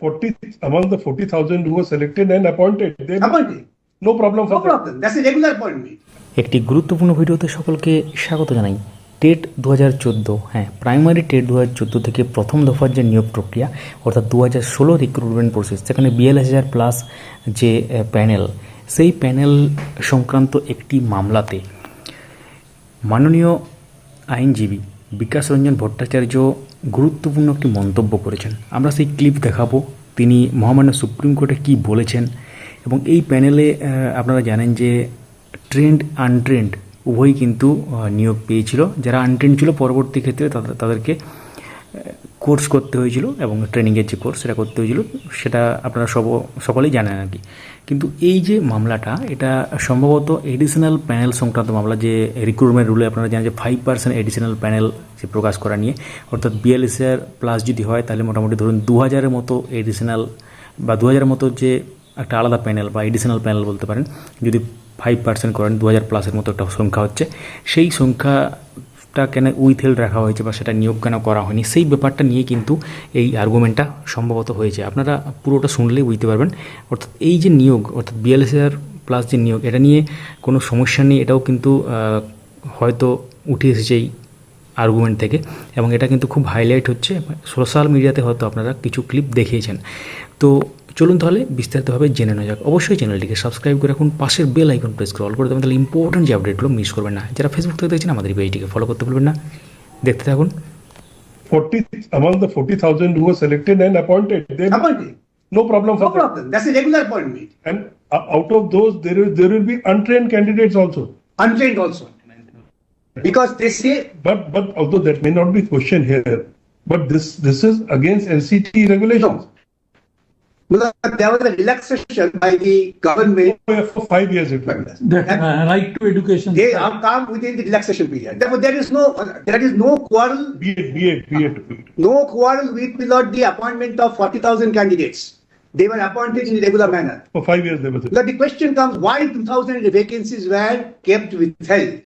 40 among the 40,000 who were selected and appointed. They Appointed. no problem for No them. problem. That's a regular appointment. একটি গুরুত্বপূর্ণ ভিডিওতে সকলকে স্বাগত জানাই TET দু হাজার চোদ্দ হ্যাঁ প্রাইমারি টেট দু হাজার চোদ্দ থেকে প্রথম দফার যে নিয়োগ প্রক্রিয়া অর্থাৎ দু হাজার ষোলো রিক্রুটমেন্ট প্রসেস সেখানে বিএলএস হাজার প্লাস যে প্যানেল সেই প্যানেল সংক্রান্ত একটি মামলাতে মাননীয় আইনজীবী বিকাশ রঞ্জন ভট্টাচার্য গুরুত্বপূর্ণ একটি মন্তব্য করেছেন। আমরা সেই ক্লিপ দেখাবো। তিনি মহামান্য সুপ্রিম কোর্টে কি বলেছেন এবং এই প্যানেলে আপনারা জানেন যে ট্রেন্ড আনট্রেন্ড উভয়ই কিন্তু নিয়োগ পেয়েছিল। যারা আনট্রেন্ড ছিল, পরবর্তী ক্ষেত্রে তাদের- তাদেরকে কোর্স করতে হয়েছিল এবং ট্রেনিংয়ের যে কোর্স সেটা করতে হয়েছিল, সেটা আপনারা সব, সকলেই জানেন আর কি। কিন্তু এই যে মামলাটা, এটা সম্ভবত এডিশনাল প্যানেল সংক্রান্ত মামলা, যে রিক্রুটমেন্ট রুলে আপনারা জানেন যে ফাইভ পার্সেন্ট এডিশনাল প্যানেল যে প্রকাশ করা নিয়ে, অর্থাৎ বিএলএসআর প্লাস যদি হয়, তাহলে মোটামুটি ধরুন দু হাজারের মতো এডিশনাল বা দু হাজারের মতো যে একটা আলাদা প্যানেল বা এডিশনাল প্যানেল বলতে পারেন, যদি ফাইভ পার্সেন্ট করেন, দু হাজার প্লাসের মতো একটা সংখ্যা হচ্ছে, সেই সংখ্যাটা কেন উইথেল রাখা হয়েছে বা সেটা নিয়োগ কেন করা হয়নি, সেই ব্যাপারটা নিয়ে কিন্তু এই আর্গুমেন্টটা সম্ভবত হয়েছে। আপনারা পুরোটা শুনলেই বুঝতে পারবেন। অর্থাৎ এই যে নিয়োগ, অর্থাৎ বিএলএসআর প্লাস যে নিয়োগ, এটা নিয়ে কোনো সমস্যা নেই, এটাও কিন্তু হয়তো উঠে এসেছে এই আর্গুমেন্ট থেকে। এবং এটা কিন্তু খুব হাইলাইট হচ্ছে। সোশ্যাল মিডিয়াতে হয়তো আপনারা কিছু ক্লিপ দেখিয়েছেন। তো চলুন তাহলে বিস্তারিতভাবে জেনে নেওয়া যাক অবশ্যই চ্যানেলটিকে সাবস্ক্রাইব করে রাখুন পাশের বেল আইকন প্রেস করে অল করে দেবেন তাহলে ইম্পর্টেন্ট যে আপডেটগুলো মিস করবেন না যারা ফেসবুক থেকে দেখছেন আমাদের পেজটিকে ফলো করতে ভুলবেন না দেখতে থাকুন 40 among the 40,000 who were selected and appointed. They Appointed. no problem for No them. That's a regular appointment. And uh, out of those, there is there will be untrained candidates also. Untrained also. Because they say But but although that may not be questioned here, but this this is against NCT regulations. because there was a relaxation by the government. For five years it was. that uh, right to education. They have come within the relaxation period. Therefore, there is no there is no quarrel, Be it, be it, be it. no quarrel with Lord the appointment of 40,000 candidates. They were appointed in a regular manner. For five years there was. But the question comes why 2,000 vacancies were kept withheld?